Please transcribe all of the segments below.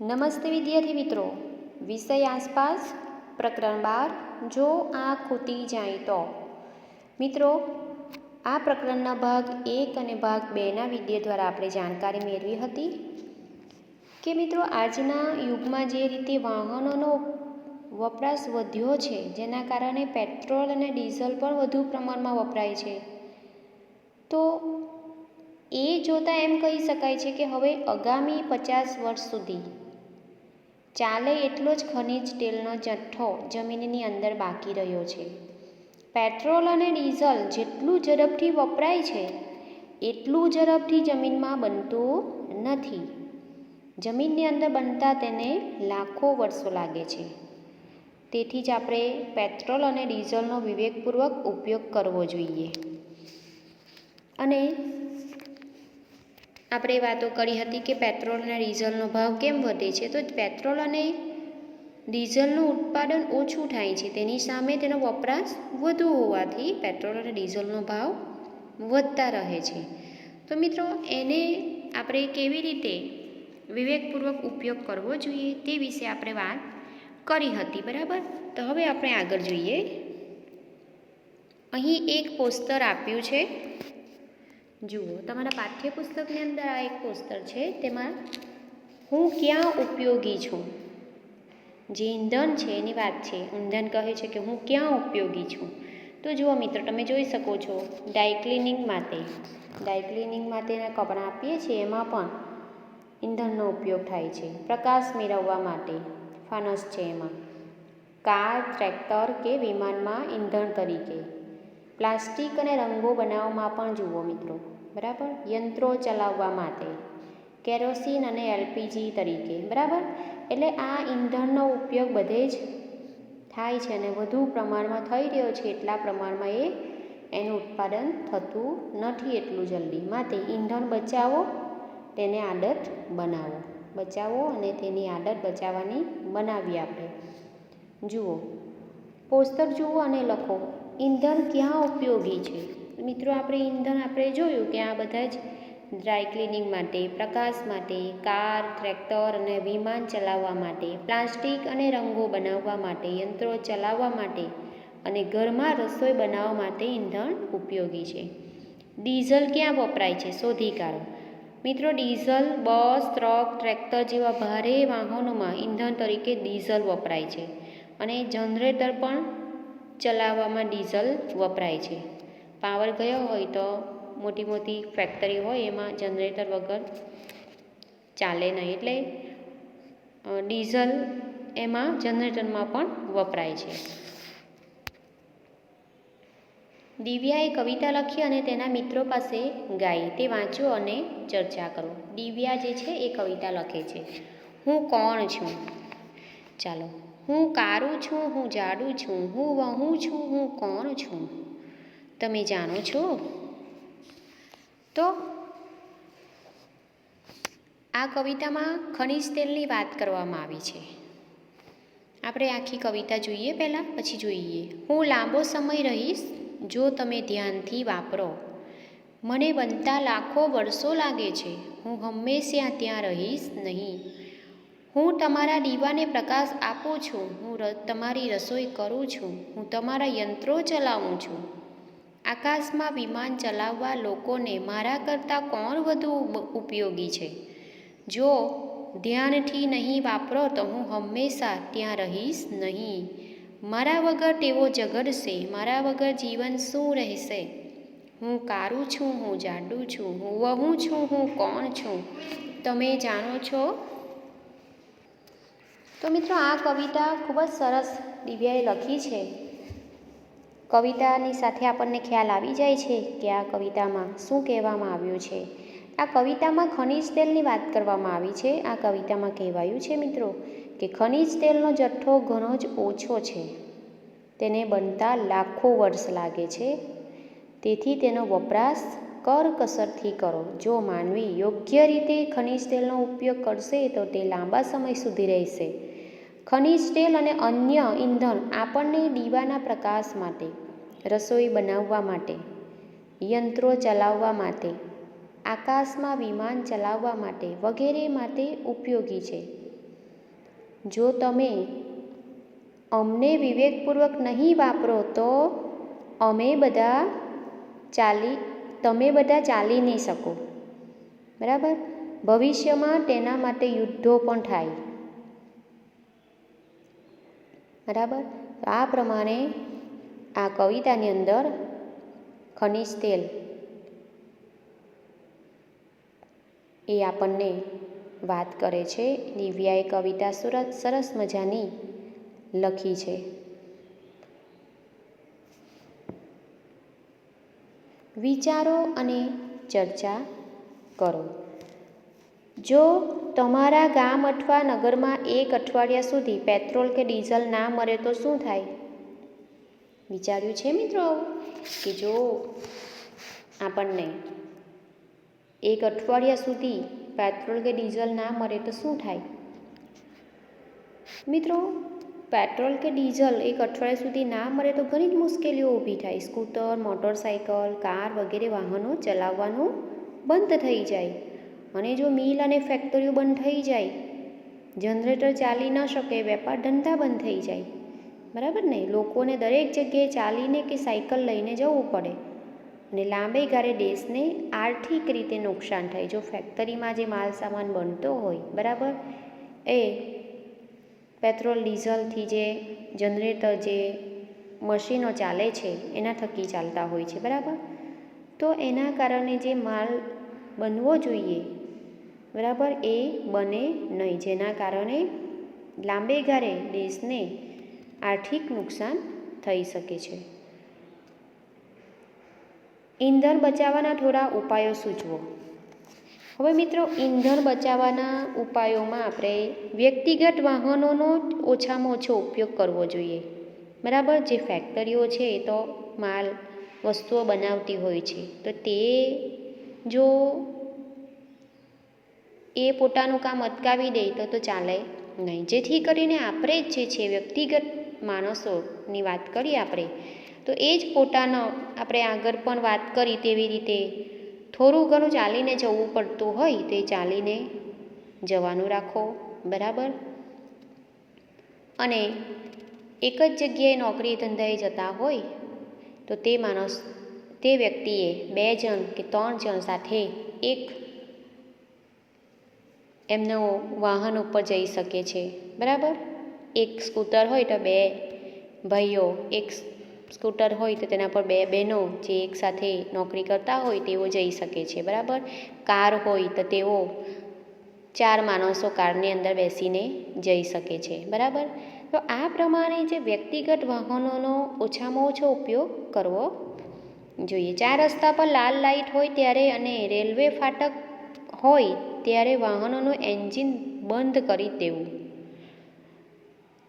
નમસ્તે વિદ્યાર્થી મિત્રો. વિષય આસપાસ, પ્રકરણ બાર, જો આ ખૂટી જાય તો. મિત્રો, આ પ્રકરણના ભાગ એક અને ભાગ બેના વિદ્યા દ્વારા આપણે જાણકારી મેળવી હતી કે મિત્રો, આજના યુગમાં જે રીતે વાહનોનો વપરાશ વધ્યો છે, જેના કારણે પેટ્રોલ અને ડીઝલ પણ વધુ પ્રમાણમાં વપરાય છે. તો એ જોતાં એમ કહી શકાય છે કે હવે આગામી પચાસ વર્ષ સુધી ચાલે એટલો જ ખનિજ તેલનો જથ્થો જમીનની અંદર બાકી રહ્યો છે. પેટ્રોલ અને ડીઝલ જેટલું ઝડપથી વપરાય છે, એટલું ઝડપથી જમીનમાં બનતું નથી. જમીનની અંદર બનતા તેને લાખો વર્ષો લાગે છે. તેથી જ આપણે પેટ્રોલ અને ડીઝલનો વિવેકપૂર્વક ઉપયોગ કરવો જોઈએ. અને આપણે વાતો કરી હતી કે પેટ્રોલ અને ડીઝલનો ભાવ કેમ વધે છે? તો પેટ્રોલ અને ડીઝલનું ઉત્પાદન ઓછું થાય છે. તેની સામે તેનો વપરાશ વધુ હોવાથી પેટ્રોલ અને ડીઝલનો ભાવ વધતા રહે છે. તો મિત્રો, એને આપણે કેવી રીતે વિવેકપૂર્વક ઉપયોગ કરવો જોઈએ તે વિશે આપણે વાત કરી હતી, બરાબર? તો હવે આપણે આગળ જોઈએ. અહીં એક પોસ્ટર આપ્યું છે. જુઓ, તમારા પાઠ્યપુસ્તકની અંદર આ એક પોસ્ટર છે, તેમાં હું ક્યાં ઉપયોગી છું? જે ઈંધણ છે, એની વાત છે. ઈંધણ કહે છે કે હું ક્યાં ઉપયોગી છું? તો જુઓ મિત્રો, તમે જોઈ શકો છો ડાયક્લિનિંગ માટે. ડાયક્લિનિંગ માટેના કપડાં આપીએ છીએ, એમાં પણ ઈંધણનો ઉપયોગ થાય છે. પ્રકાશ મેળવવા માટે, ફાનસ છે એમાં. કાર, ટ્રેક્ટર કે વિમાનમાં ઈંધણ તરીકે. પ્લાસ્ટિક અને રંગો બનાવવામાં પણ જુઓ મિત્રો, બરાબર? યંત્રો ચલાવવા માટે, કેરોસીન અને એલપીજી તરીકે, બરાબર? એટલે આ ઈંધણનો ઉપયોગ બધે જ થાય છે અને વધુ પ્રમાણમાં થઈ રહ્યો છે. એટલા પ્રમાણમાં એ, એનું ઉત્પાદન થતું નથી એટલું જલ્દી. માટે ઈંધણ બચાવો, તેને આદત બનાવો. બચાવો અને તેની આદત બચાવવાની બનાવીએ આપણે. જુઓ પોસ્તક જુઓ અને લખો. ઈંધણ ક્યાં ઉપયોગી છે? મિત્રો, આપણે ઈંધણ આપણે જોયું કે આ બધા જ ડ્રાય ક્લિનિંગ માટે, પ્રકાશ માટે, કાર ટ્રેક્ટર અને વિમાન ચલાવવા માટે, પ્લાસ્ટિક અને રંગો બનાવવા માટે, યંત્રો ચલાવવા માટે અને ઘરમાં રસોઈ બનાવવા માટે ઈંધણ ઉપયોગી છે. ડીઝલ ક્યાં વપરાય છે? શોધી કાઢો મિત્રો, ડીઝલ, બસ, ટ્રક ટ્રેક્ટર જેવા ભારે વાહનોમાં ઈંધણ તરીકે ડીઝલ વપરાય છે અને જનરેટર પણ ચલાવવામાં ડીઝલ વપરાય છે. પાવર ગયો હોય તો મોટી મોટી ફેક્ટરી હોય એમાં જનરેટર વગર ચાલે નહીં એટલે ડીઝલ એમાં જનરેટરમાં પણ વપરાય છે. દિવ્યાએ કવિતા લખી અને તેના મિત્રો પાસે ગાઈ. તે વાંચો અને ચર્ચા કરો. દિવ્યા જે છે એ કવિતા લખે છે. હું કોણ છું? ચાલો. હું કારું છું, હું જાડું છું, હું વહું છું, હું કોણ છું? તમે જાણો છો? તો આ કવિતામાં ખનિજ તેલની વાત કરવામાં આવી છે. આપણે આખી કવિતા જોઈએ પહેલાં, પછી જોઈએ. હું લાંબો સમય રહીશ, જો તમે ધ્યાનથી વાપરો. મને બનતા લાખો વર્ષો લાગે છે. હું હંમેશા ત્યાં રહીશ નહીં. હું તમારા દીવાને પ્રકાશ આપું છું. હું તમારી રસોઈ કરું છું. હું તમારા યંત્રો ચલાવું છું. આકાશમાં વિમાન ચલાવવા લોકોને મારા કરતાં કોણ વધુ ઉપયોગી છે? જો ધ્યાનથી નહીં વાપરો તો હું હંમેશા ત્યાં રહીશ નહીં. મારા વગર તેઓ ઝઘડશે. મારા વગર જીવન શું રહેશે? હું કારું છું, હું જાડું છું, હું વહું છું, હું કોણ છું? તમે જાણો છો? તો મિત્રો આ કવિતા ખૂબ જ સરસ દિવ્યાએ લખી છે. કવિતાની સાથે આપણને ખ્યાલ આવી જાય છે કે આ કવિતામાં શું કહેવામાં આવ્યું છે. આ કવિતામાં ખનિજ તેલની વાત કરવામાં આવી છે. આ કવિતામાં કહેવાયું છે મિત્રો કે ખનિજ તેલનો જથ્થો ઘણો જ ઓછો છે. તેને બનતા લાખો વર્ષ લાગે છે. તેથી તેનો વપરાશ કરકસરથી કરો. જો માનવી યોગ્ય રીતે ખનિજ તેલનો ઉપયોગ કરશે તો તે લાંબા સમય સુધી રહેશે. ખનિજ તેલ અને અન્ય ઈંધણ આપણને દીવાના પ્રકાશ માટે, રસોઈ બનાવવા માટે, યંત્રો ચલાવવા માટે, આકાશમાં વિમાન ચલાવવા માટે વગેરે માટે ઉપયોગી છે. જો તમે અમને વિવેકપૂર્વક નહીં વાપરો તો અમે બધા ચાલી, તમે બધા ચાલી નહીં શકો. બરાબર? ભવિષ્યમાં તેના માટે યુદ્ધો પણ થાય. બરાબર? આ પ્રમાણે આ કવિતાની અંદર ખનિજ તેલ એ આપણને વાત કરે છે. દિવ્યાએ કવિતા સુરત, સરસ મજાની લખી છે. વિચારો અને ચર્ચા કરો. જો તમારા ગામ અથવા નગરમાં એક અઠવાડિયા સુધી પેટ્રોલ કે ડીઝલ ના મળે તો શું થાય? વિચાર્યું છે મિત્રો કે જો આપણને એક અઠવાડિયા સુધી પેટ્રોલ કે ડીઝલ ના મળે તો શું થાય? મિત્રો, પેટ્રોલ કે ડીઝલ એક અઠવાડિયા સુધી ના મળે તો ઘણી જ મુશ્કેલીઓ ઊભી થાય. સ્કૂટર મોટરસાઇકલ કાર વગેરે વાહનો ચલાવવાનું બંધ થઈ જાય. અને જો મિલ અને ફેક્ટરીઓ બંધ થઈ જાય, જનરેટર ચાલી ન શકે, વેપાર ધંધા બંધ થઈ જાય. બરાબર ને? લોકોને દરેક જગ્યાએ ચાલીને કે સાયકલ લઈને જવું પડે. અને લાંબે ગાળે દેશને આર્થિક રીતે નુકસાન થાય. જો ફેક્ટરીમાં જે માલ સામાન બનતો હોય, બરાબર? એ પેટ્રોલ, ડીઝલથી જે જનરેટર જે મશીનો ચાલે છે, એના થકી ચાલતા હોય છે. બરાબર? તો એના કારણે જે માલ બનવો જોઈએ બરાબર એ બને નહીં. જેના કારણે લાંબે ગાળે દેશને આર્થિક નુકસાન થઈ શકે છે. ઈંધણ બચાવવાના થોડા ઉપાયો સૂચવો. હવે મિત્રો, ઈંધણ બચાવવાના ઉપાયોમાં આપણે વ્યક્તિગત વાહનોનો ઓછામાં ઓછો ઉપયોગ કરવો જોઈએ. બરાબર, જે ફેક્ટરીઓ છે એ તો માલ, વસ્તુઓ બનાવતી હોય છે. તો તે જો એ પોતાનું કામ અટકાવી દે તો તો ચાલે નહીં. જેથી કરીને આપણે જ જે છે વ્યક્તિગત માણસોની વાત કરીએ આપણે, તો એ જ પોતાનો આપણે આગળ પણ વાત કરી તેવી રીતે થોડું ઘણું ચાલીને જવું પડતું હોય તે ચાલીને જવાનું રાખો, બરાબર? અને એક જ જગ્યાએ નોકરી ધંધાએ જતા હોય તો તે માણસ, તે વ્યક્તિએ બે જણ કે ત્રણ જણ સાથે એક એમનો વાહન ઉપર જઈ શકે છે, બરાબર? એક સ્કૂટર હોય તો બે ભાઈઓ, એક સ્કૂટર હોય તો તેના પર બે બહેનો જે એકસાથે નોકરી કરતા હોય તેઓ જઈ શકે છે, બરાબર? કાર હોય તો તેઓ ચાર માણસો કારની અંદર બેસીને જઈ શકે છે, બરાબર? તો આ પ્રમાણે જે વ્યક્તિગત વાહનોનો ઓછામાં ઓછો ઉપયોગ કરવો જોઈએ. ચાર રસ્તા પર લાલ લાઇટ હોય ત્યારે અને રેલવે ફાટક હોય ત્યારે વાહનોનું એન્જિન બંધ કરી દેવું.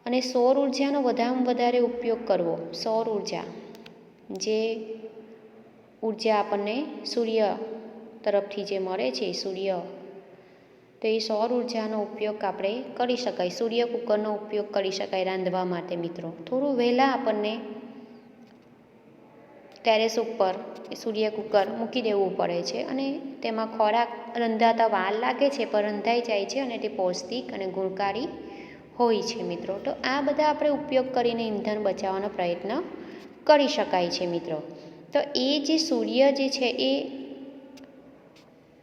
અને સૌર ઉર્જાનો વધારેમાં વધારે ઉપયોગ કરવો. સૌર ઊર્જા, જે ઊર્જા આપણને સૂર્ય તરફથી જે મળે છે, સૂર્ય, તો એ સૌર ઉર્જાનો ઉપયોગ આપણે કરી શકાય. સૂર્ય કુકરનો ઉપયોગ કરી શકાય રાંધવા માટે મિત્રો. થોડું વહેલાં આપણને ટેરેસ ઉપર સૂર્ય કુકર મૂકી દેવું પડે છે અને તેમાં ખોરાક રંધાતા વાર લાગે છે, પણ રંધાઈ જાય છે અને તે પૌષ્ટિક અને ગુણકારી હોય છે મિત્રો. તો આ બધા આપણે ઉપયોગ કરીને ઈંધણ બચાવવાનો પ્રયત્ન કરી શકાય છે મિત્રો. તો એ જે સૂર્ય જે છે એ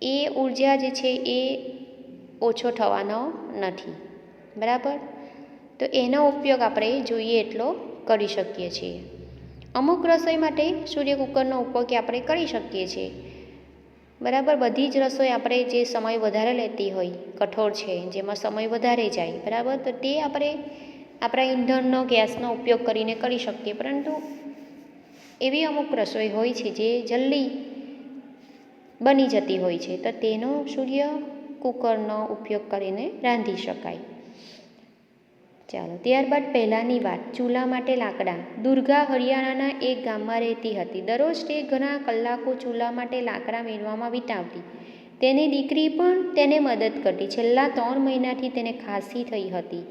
એ ઊર્જા જે છે એ ઓછો થવાનો નથી. બરાબર? તો એનો ઉપયોગ આપણે જોઈએ એટલો કરી શકીએ છીએ. અમુક રસોઈ માટે સૂર્ય કુકરનો ઉપયોગ આપણે કરી શકીએ છીએ. બરાબર, બધી જ રસોઈ આપણે જે સમય વધારે લેતી હોય, કઠોળ છે, જેમાં સમય વધારે જાય, બરાબર? તો તે આપણે આપણા ઈંધણનો ગેસનો ઉપયોગ કરીને કરી શકીએ. પરંતુ એવી અમુક રસોઈ હોય છે જે જલ્દી બની જતી હોય છે, તો તેનો સૂર્ય કુકરનો ઉપયોગ કરીને રાંધી શકાય. ચાલો, ત્યારબાદ પહેલાંની વાત, ચૂલા માટે લાકડા. દુર્ગા હરિયાણાના એક ગામમાં રહેતી હતી. દરરોજ તે ઘણા કલાકો ચૂલા માટે લાકડા મેળવામાં વિતાવતી. તેની દીકરી પણ તેને મદદ કરતી. છેલ્લા ત્રણ મહિનાથી તેને ખાંસી થઈ હતી.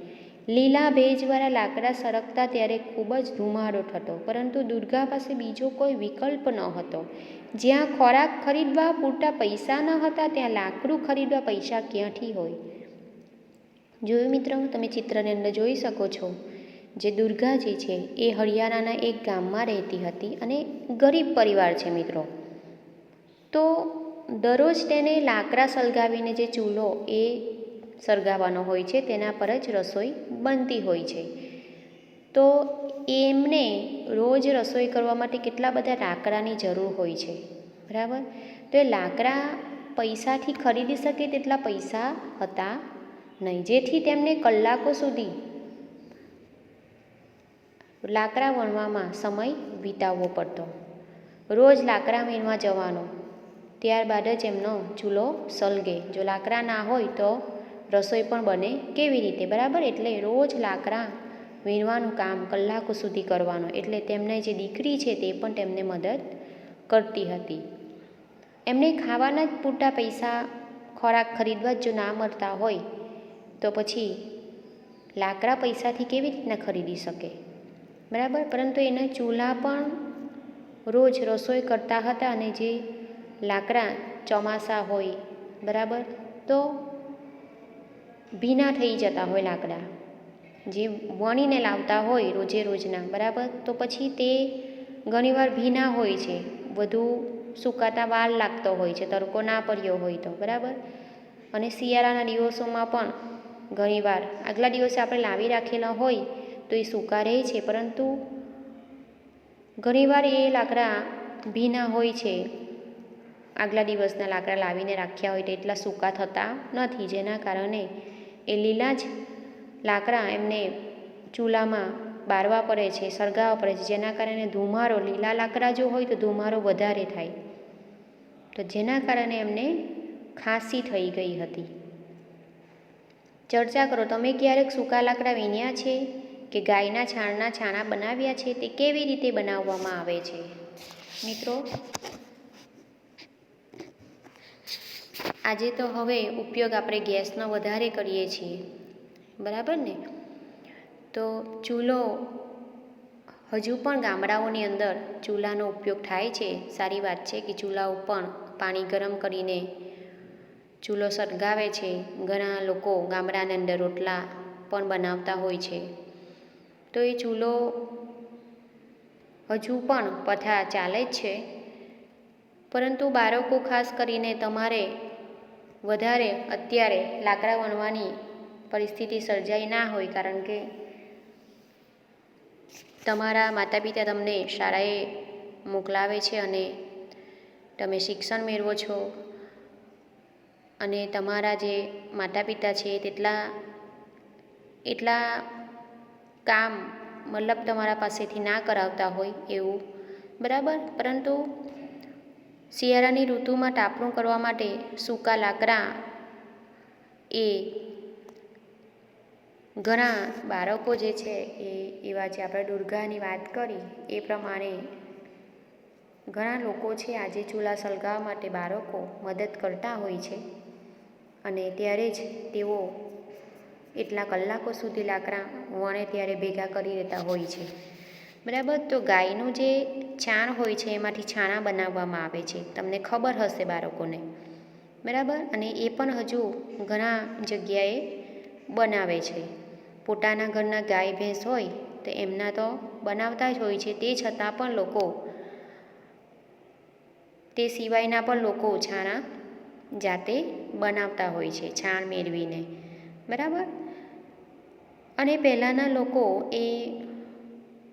લીલા ભેજવાળા લાકડા સળગતા ત્યારે ખૂબ જ ધુમાડો થતો, પરંતુ દુર્ગા પાસે બીજો કોઈ વિકલ્પ ન હતો. જ્યાં ખોરાક ખરીદવા પૂરતા પૈસા ન હતા, ત્યાં લાકડું ખરીદવા પૈસા ક્યાંથી હોય? જોયું મિત્રો, તમે ચિત્રની અંદર જોઈ શકો છો, જે દુર્ગાજી છે, એ હરિયાણાના એક ગામમાં રહેતી હતી અને ગરીબ પરિવાર છે મિત્રો. તો દરરોજ તેને લાકડા સળગાવીને જે ચૂલો એ સળગાવવાનો હોય છે, તેના પર જ રસોઈ બનતી હોય છે. તો એમને રોજ રસોઈ કરવા માટે કેટલા બધા લાકડાની જરૂર હોય છે, બરાબર? તો એ લાકડા પૈસાથી ખરીદી શકે તેટલા પૈસા હતા નહીં, જેથી તેમને કલાકો સુધી લાકડા વણવામાં સમય વિતાવવો પડતો. રોજ લાકડા વીણવા જવાનો, ત્યારબાદ જ એમનો ચૂલો સળગે. જો લાકડા ના હોય તો રસોઈ પણ બને કેવી રીતે? બરાબર? એટલે રોજ લાકડા વીણવાનું કામ કલાકો સુધી કરવાનું. એટલે તેમને જે દીકરી છે તે પણ તેમને મદદ કરતી હતી. એમને ખાવાના જ પૂરતા પૈસા ખોરાક ખરીદવા જ જો ના મળતા હોય તો પછી લાકડા પૈસાથી કેવી રીતના ખરીદી શકે? બરાબર? પરંતુ એના ચૂલા પણ રોજ રસોઈ કરતા હતા અને જે લાકડા ચોમાસા હોય, બરાબર? તો ભીના થઈ જતા હોય લાકડા. જે વણીને લાવતા હોય રોજે રોજના, બરાબર? તો પછી તે ઘણીવાર ભીના હોય છે. વધુ સુકાતા વાર લાગતો હોય છે, તડકો ના પડ્યો હોય તો, બરાબર? અને શિયાળાના દિવસોમાં પણ ઘણીવાર. આગલા દિવસે આપણે લાવી રાખેલા હોય તો એ સૂકા રહે છે, પરંતુ ઘણીવાર એ લાકડા ભીના હોય છે. આગલા દિવસના લાકડા લાવીને રાખ્યા હોય તો એટલા સૂકા થતા નથી, જેના કારણે એ લીલા જ લાકડા એમને ચૂલામાં બારવા પડે છે, સળગાવવા પડે છે, જેના કારણે ધુમારો લીલા લાકડા જો હોય તો ધુમારો વધારે થાય. તો જેના કારણે એમને ખાંસી થઈ ગઈ હતી. ચર્ચા કરો, તમે ક્યારેક સૂકા લાકડા વીણ્યા છે કે ગાયના છાણના છાણા બનાવ્યા છે? તે કેવી રીતે બનાવવામાં આવે છે? મિત્રો, આજે તો હવે ઉપયોગ આપણે ગેસનો વધારે કરીએ છીએ. બરાબર ને? તો ચૂલો હજુ પણ ગામડાઓની અંદર ચૂલાનો ઉપયોગ થાય છે. સારી વાત છે કે ચૂલા ઉપર પાણી ગરમ કરીને ચૂલો સળગાવે છે. ઘણા લોકો ગામડાની અંદર રોટલા પણ બનાવતા હોય છે. તો એ ચૂલો હજુ પણ પથા ચાલે જ છે. પરંતુ બાળકો ખાસ કરીને તમારે વધારે અત્યારે લાકડા વણવાની પરિસ્થિતિ સર્જાઈ ના હોય કારણ કે તમારા માતા પિતા તમને શાળાએ મોકલાવે છે અને તમે શિક્ષણ મેળવો છો. અને તમારા જે માતા પિતા છે, તેટલા, એટલા કામ મતલબ તમારા પાસેથી ના કરાવતા હોય એવું. બરાબર? પરંતુ શિયાળાની ઋતુમાં ટાપણું કરવા માટે સૂકા લાકડા એ ઘણા બાળકો જે છે, એ એવા જે આપણે દુર્ગાની વાત કરી, એ પ્રમાણે ઘણા લોકો છે, આજે ચૂલા સળગાવવા માટે બાળકો મદદ કરતા હોય છે. અને ત્યારે જ તેઓ એટલા કલાકો સુધી લાકડા વણે ત્યારે ભેગા કરી દેતા હોય છે. બરાબર? તો ગાયનું જે છાણ હોય છે, એમાંથી છાણા બનાવવામાં આવે છે. તમને ખબર હશે બાળકોને. બરાબર? અને એ પણ હજુ ઘણા જગ્યાએ બનાવે છે. પોતાના ઘરના ગાય, ભેંસ હોય તો એમના તો બનાવતા જ હોય છે. તે છતાં પણ લોકો, તે સિવાયના પણ લોકો છાણા જાતે બનાવતા હોય છે, છાણ મેળવીને. બરાબર? અને પહેલાંના લોકો એ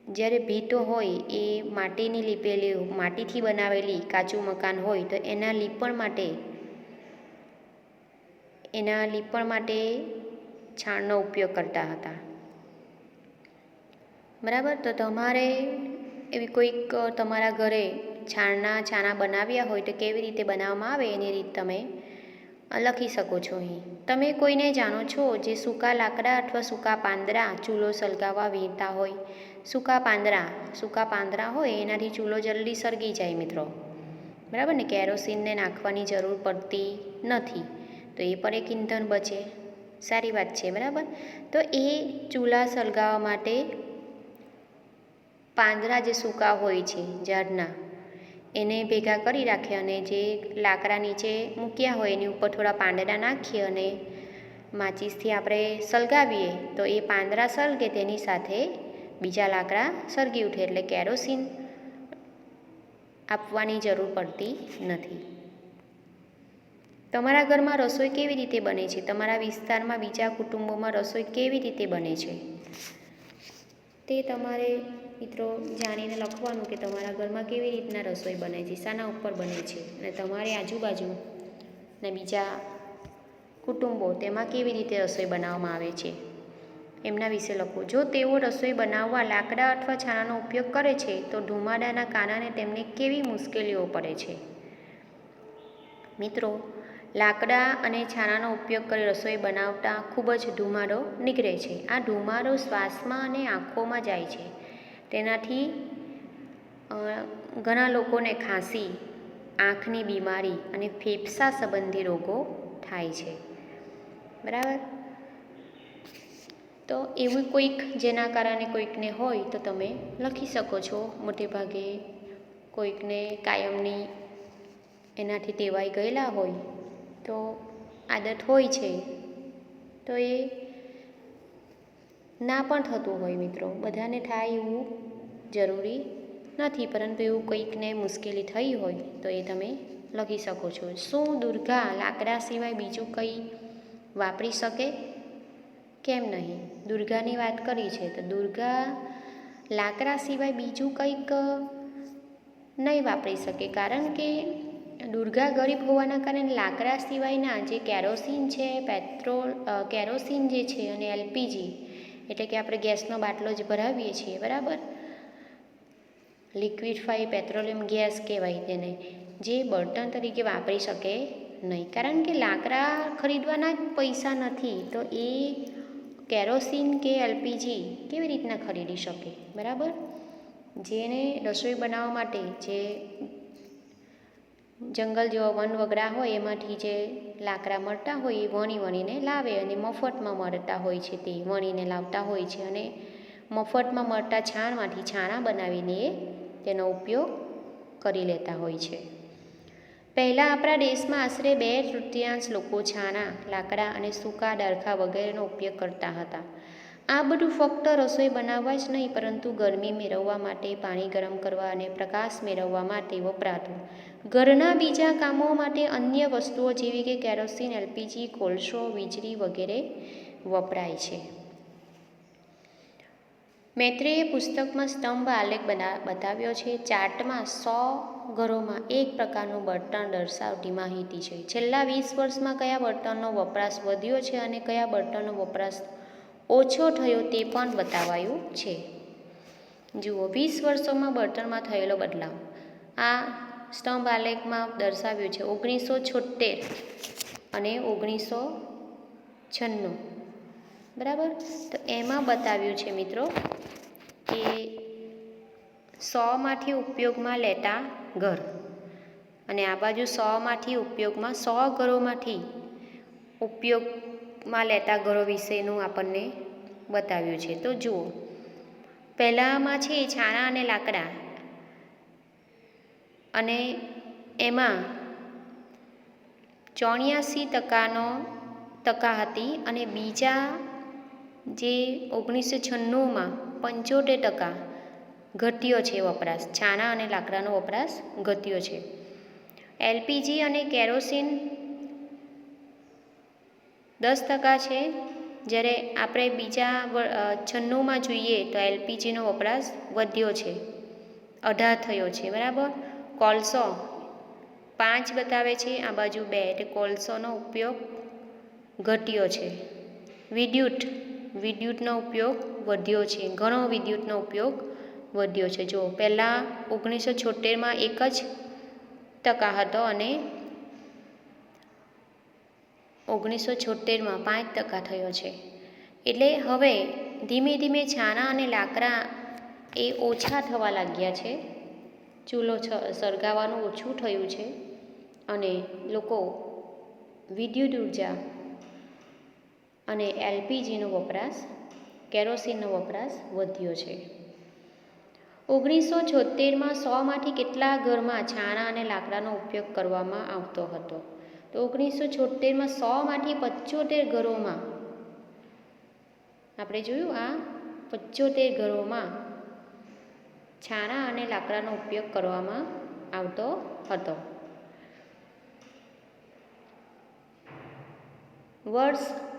જ્યારે ભીતો હોય એ માટીની લીપેલી, માટીથી બનાવેલી કાચું મકાન હોય તો એના લીપણ માટે, એના લીપણ માટે છાણનો ઉપયોગ કરતા હતા. બરાબર? તો તમારે એવી કોઈક તમારા ઘરે છાણના છાણા બનાવ્યા હોય તો કેવી રીતે બનાવવામાં આવે એની રીત તમે લખી શકો છો અહીં. તમે કોઈને જાણો છો જે સૂકા લાકડા અથવા સૂકા પાંદડા, ચૂલો સળગાવવા વીણતા હોય? સૂકા પાંદડા સૂકા પાંદડા હોય એનાથી ચૂલો જલ્દી સળગી જાય મિત્રો. બરાબર ને? કેરોસીનને નાખવાની જરૂર પડતી નથી. તો એ પણ એક ઈંધણ બચે. સારી વાત છે, બરાબર? તો એ ચૂલા સળગાવવા માટે પાંદડા જે સૂકા હોય છે ઝાડના એને ભેગા કરી રાખે અને જે લાકડા નીચે મૂક્યા હોય એની ઉપર થોડા પાંદડા નાખી અને માચીસથી આપણે સળગાવીએ, તો એ પાંદડા સળગે તેની સાથે બીજા લાકડા સળગી ઉઠે એટલે કેરોસીન આપવાની જરૂર પડતી નથી. તમારા ઘરમાં રસોઈ કેવી રીતે બને છે? તમારા વિસ્તારમાં બીજા કુટુંબોમાં રસોઈ કેવી રીતે બને છે? તે તમારે મિત્રો જાણીને લખવાનું કે તમારા ઘરમાં કેવી રીતના રસોઈ બને છે, શાના ઉપર બને છે અને તમારી આજુબાજુ ને બીજા કુટુંબો તેમાં કેવી રીતે રસોઈ બનાવવામાં આવે છે, એમના વિશે લખો. જો તેઓ રસોઈ બનાવવા લાકડા અથવા છાણાનો ઉપયોગ કરે છે, તો ધુમાડાના કારણે તેમને કેવી મુશ્કેલીઓ પડે છે. મિત્રો, લાકડા અને છાણાનો ઉપયોગ કરી રસોઈ બનાવતા ખૂબ જ ધુમાડો નીકળે છે. આ ધુમાડો શ્વાસમાં અને આંખોમાં જાય છે. તેનાથી ઘણા લોકોને ખાંસી, આંખની બીમારી અને ફેફસા સંબંધી રોગો થાય છે. બરાબર? તો એવું કોઈક જેના કારણે કોઈકને હોય તો તમે લખી શકો છો. મોટે ભાગે કોઈકને કાયમની એનાથી ટેવાઈ ગયેલા હોય તો આદત હોય છે. તો એ ના પણ થતું હોય મિત્રો. બધાને થાય એવું જરૂરી નથી, પરંતુ એવું કંઈકને મુશ્કેલી થઈ હોય તો એ તમે લખી શકો છો. શું દુર્ગા લાકડા સિવાય બીજું કંઈ વાપરી શકે? કેમ નહીં? દુર્ગાની વાત કરી છે તો દુર્ગા લાકડા સિવાય બીજું કંઈક નહીં વાપરી શકે, કારણ કે દુર્ગા ગરીબ હોવાના કારણે લાકડા સિવાયના જે કેરોસીન છે, પેટ્રોલ કેરોસીન જે છે અને એલપીજી, એટલે કે આપણે ગેસનો બાટલો જ ભરાવીએ છીએ, બરાબર? લિક્વિડફાઈ પેટ્રોલિયમ ગેસ કહેવાય તેને, જે બળતણ તરીકે વાપરી શકે નહીં. કારણ કે લાકડા ખરીદવાના જ પૈસા નથી, તો એ કેરોસીન કે એલપીજી કેવી રીતના ખરીદી શકે? બરાબર? જેને રસોઈ બનાવવા માટે જે જંગલ જેવા વન વગડા હોય, એમાંથી જે લાકડા મળતા હોય, એ વણી વણીને લાવે અને મફતમાં મળતા હોય છે તે, વણીને લાવતા હોય છે અને મફતમાં મળતા છાણમાંથી છાણા બનાવીને એ તેનો ઉપયોગ કરી લેતા હોય છે. પહેલાં આપણા દેશમાં આશરે બે તૃતીયાંશ લોકો છાણા, લાકડા અને સૂકા ડાળખા વગેરેનો ઉપયોગ કરતા હતા. આ બધું ફક્ત રસોઈ બનાવવા જ નહીં, પરંતુ ગરમી મેળવવા માટે, પાણી ગરમ કરવા અને પ્રકાશ મેળવવા માટે વપરાતું. ઘરના બીજા કામો માટે અન્ય વસ્તુઓ જેવી કે કેરોસીન, એલપીજી, કોલસો, વીજળી વગેરે વપરાય છે. મૈત્રેયે પુસ્તકમાં સ્તંભ આલેખ બના, બતાવ્યો છે. ચાર્ટમાં સો ઘરોમાં એક પ્રકારનું બળતણ દર્શાવતી માહિતી છે. છેલ્લા વીસ વર્ષમાં કયા બળતણનો વપરાશ વધ્યો છે અને કયા બળતણનો વપરાશ ઓછો થયો તે પણ બતાવાયું છે. જુઓ, વીસ વર્ષોમાં બળતણમાં થયેલો બદલાવ. આ સ્તંભ આલેખમાં દર્શાવ્યું છે ઓગણીસો છોતેર અને ઓગણીસો છન્નું. બરાબર? તો એમાં બતાવ્યું છે મિત્રો કે સોમાંથી ઉપયોગમાં લેતા ઘર. અને આ બાજુ સોમાંથી ઉપયોગમાં, સો ઘરોમાંથી ઉપયોગમાં લેતા ઘરો વિશેનું આપણને બતાવ્યું છે. તો જુઓ, પહેલાંમાં છે છાણા અને લાકડા. અને એમાં ચોર્યાસી ટકાનો ટકા હતી અને બીજા જે ઓગણીસો છન્નુંમાં પંચોતેર ટકા ઘટ્યો છે વપરાશ. છાણા અને લાકડાનો વપરાશ ઘટ્યો છે. એલપીજી અને કેરોસીન દસ ટકા છે. જ્યારે આપણે બીજા છન્નુંમાં જોઈએ તો એલપીજીનો વપરાશ વધ્યો છે. અઢાર થયો છે. બરાબર? કોલસો પાંચ બતાવે છે. આ બાજુ બે. એટલે કોલસોનો ઉપયોગ ઘટ્યો છે. વિદ્યુત વિદ્યુતનો ઉપયોગ વધ્યો છે. ઘણો વિદ્યુતનો ઉપયોગ વધ્યો છે. જો પહેલાં ઓગણીસો છોતેરમાં એક જ ટકા હતો અને ઓગણીસો છોતેરમાં પાંચ ટકા થયો છે. એટલે હવે ધીમે ધીમે છાણા અને લાકડા એ ઓછા થવા લાગ્યા છે. ચૂલો સળગાવવાનું ઓછું થયું છે અને લોકો વિદ્યુત ઊર્જા અને એલપીજીનો વપરાશ, કેરોસીનનો વપરાશ વધ્યો છે. ઓગણીસો છોતેરમાં સોમાંથી કેટલા ઘરમાં છાણા અને લાકડાનો ઉપયોગ કરવામાં આવતો હતો? તો ઓગણીસો છોતેરમાં સોમાંથી પંચોતેર ઘરોમાં, આપણે જોયું આ પંચોતેર ઘરોમાં છાણા અને લાકડાનો ઉપયોગ કરવામાં આવતો હતો. વર્ષ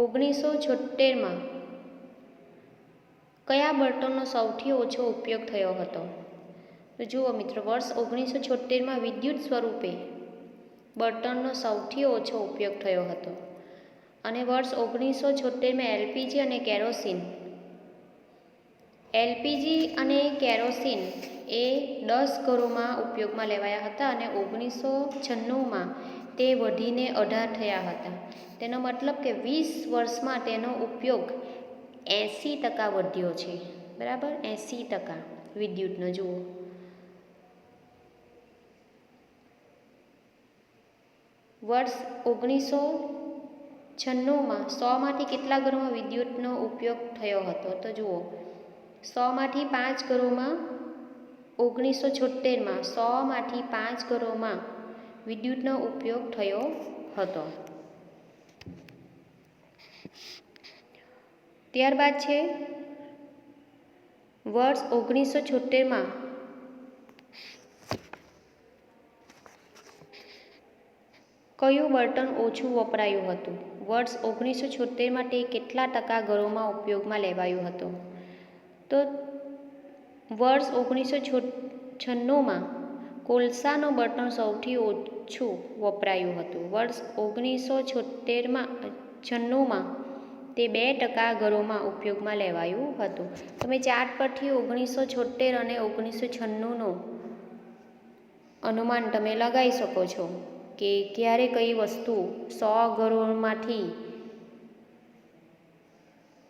ઓગણીસો છોતેરમાં કયા બળતણનો સૌથી ઓછો ઉપયોગ થયો હતો? તો જુઓ મિત્રો, વર્ષ ઓગણીસો છોતેરમાં વિદ્યુત સ્વરૂપે બળતણનો સૌથી ઓછો ઉપયોગ થયો હતો અને વર્ષ ઓગણીસો છોતેરમાં એલપીજી અને કેરોસીન એલપીજી અને કેરોસીન એ દસ ઘરોમાં ઉપયોગમાં લેવાયા હતા અને ઓગણીસો છન્નુંમાં તે વધીને અઢાર થયા હતા. તેનો મતલબ કે વીસ વર્ષમાં તેનો ઉપયોગ એંસી ટકા વધ્યો છે. બરાબર? એંસી ટકા. વિદ્યુતનો, જુઓ. વર્ષ ઓગણીસો છન્નુંમાં સોમાંથી કેટલા ઘરોમાં વિદ્યુતનો ઉપયોગ થયો હતો? તો જુઓ. સોમાંથી પાંચ ઘરોમાં ઓગણીસો છોતેરમાં સોમાંથી પાંચ ઘરોમાં વિદ્યુતનો ઉપયોગ થયો હતો. ત્યારબાદ છે, વર્ષ ઓગણીસો છોતેરમાં કયું બળતણ ઓછું વપરાયું હતું? વર્ષ ઓગણીસો છોતેરમાં તે કેટલા ટકા ઘરોમાં ઉપયોગમાં લેવાયું હતું? તો, વર્ષ ઓગણીસો છો છન્નુંમાં કોલસાનું બટન સૌથી ઓછું વપરાયું હતું. વર્ષ ઓગણીસો છોતેરમાં છન્નુંમાં તે બે ટકા ઘરોમાં ઉપયોગમાં લેવાયું હતું. તમે ચાર્ટ પરથી ઓગણીસો છોતેર અને ઓગણીસો છન્નુંનો અનુમાન તમે લગાવી શકો છો કે ક્યારે કઈ વસ્તુ સો ઘરોમાંથી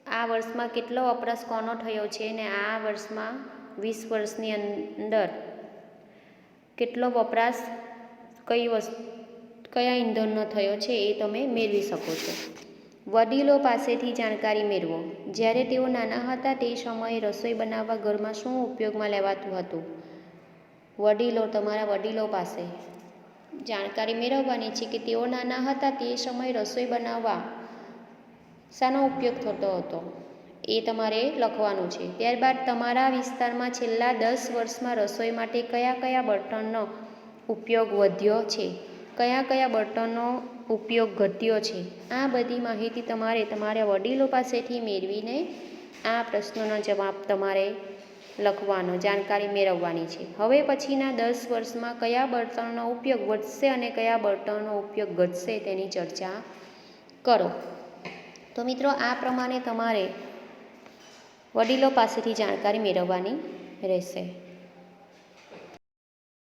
આ વર્ષમાં કેટલો વપરાશ કોનો થયો છે ને આ વર્ષમાં વીસ વર્ષની અંદર કેટલો વપરાશ, કઈ વસ્તુ, કયા ઈંધણનો થયો છે એ તમે મેળવી શકો છો. વડીલો પાસેથી જાણકારી મેળવો. જ્યારે તેઓ નાના હતા તે સમયે રસોઈ બનાવવા ઘરમાં શું ઉપયોગમાં લેવાતું હતું? વડીલો, તમારા વડીલો પાસે જાણકારી મેળવવાની છે કે તેઓ નાના હતા તે સમયે રસોઈ બનાવવા શાનો ઉપયોગ થતો હતો? એ તમારે લખવાનું છે. ત્યારબાદ તમારા વિસ્તારમાં છેલ્લા દસ વર્ષમાં રસોઈ માટે કયા કયા બળતણનો ઉપયોગ વધ્યો છે? કયા કયા બળતણનો ઉપયોગ ઘટ્યો છે? આ બધી માહિતી તમારે તમારા વડીલો પાસેથી મેળવીને આ પ્રશ્નોનો જવાબ તમારે લખવાનો, જાણકારી મેળવવાની છે. હવે પછીના દસ વર્ષમાં કયા બળતણનો ઉપયોગ વધશે અને કયા બળતણનો ઉપયોગ ઘટશે તેની ચર્ચા કરો. તો મિત્રો, આ પ્રમાણે તમારે વડીલો પાસેથી જાણકારી મેળવવાની રહેશે.